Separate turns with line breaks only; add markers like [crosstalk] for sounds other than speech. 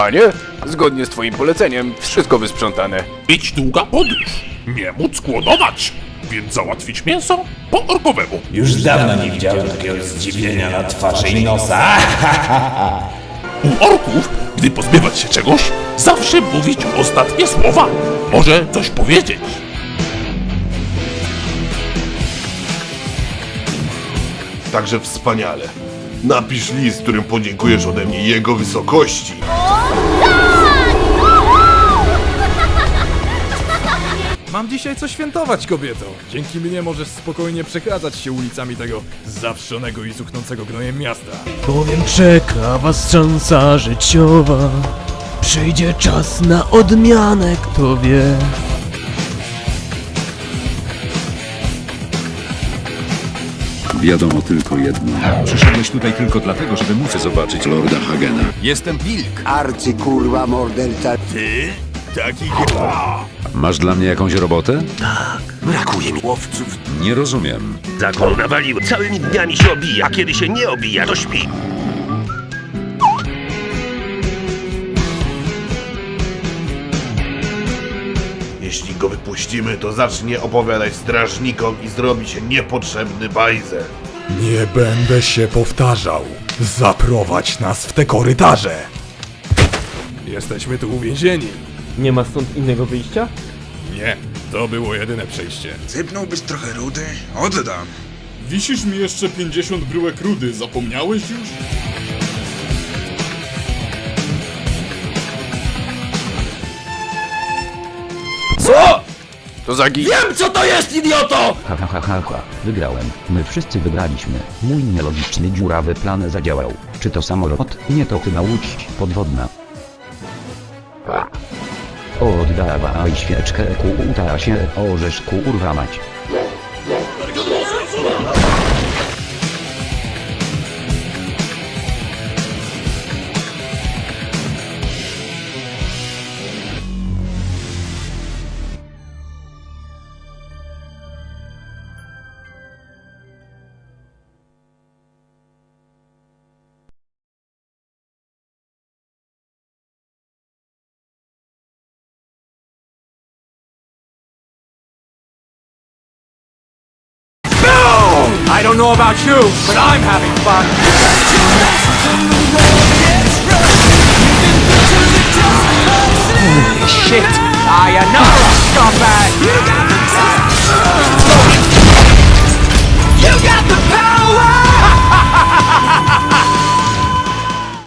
Panie, zgodnie z twoim poleceniem, wszystko wysprzątane.
Mieć długa podróż, nie móc głodować, więc załatwić mięso po orkowemu.
Już dawno nie widziałem takiego zdziwienia na twarzy i nosa. [laughs]
U orków, gdy pozbywać się czegoś, zawsze mówić ostatnie słowa. Może coś powiedzieć.
Także wspaniale. Napisz list, którym podziękujesz ode mnie jego wysokości.
Mam dzisiaj co świętować, kobieto. Dzięki mnie możesz spokojnie przechadzać się ulicami tego zawszonego i zuchnącego gnojem miasta.
Bowiem czeka was szansa życiowa Przyjdzie czas na odmianę, kto wie
Wiadomo tylko jedno.
Przyszedłeś tutaj tylko dlatego, żeby móc zobaczyć
Lorda Hagena.
Jestem wilk.
Arcy kurwa morderca.
Masz dla mnie jakąś robotę?
Brakuje mi łowców.
Nie rozumiem.
Zakon nawalił. Całymi dniami się obija, a kiedy się nie obija, to śpi.
Jeśli go wypuścimy, to zacznie opowiadać strażnikom i zrobi się niepotrzebny bajzer.
Nie będę się powtarzał. Zaprowadź nas w te korytarze. Jesteśmy tu uwięzieni.
Nie ma stąd innego wyjścia?
Nie, to było jedyne przejście.
Sypnąłbyś trochę rudy? Oddam.
Wisisz mi jeszcze 50 bryłek rudy, zapomniałeś już?
To zagi...
Ha ha ha ha ha, wygrałem. My wszyscy wygraliśmy. Mój nielogiczny dziurawy plan zadziałał. Czy to samolot? Nie to chyba łódź podwodna. Oddawaj świeczkę ku utasie, orzesz kurwa mać.
I don't know about you, but I'm having fun. Holy shit! I am not a scumbag!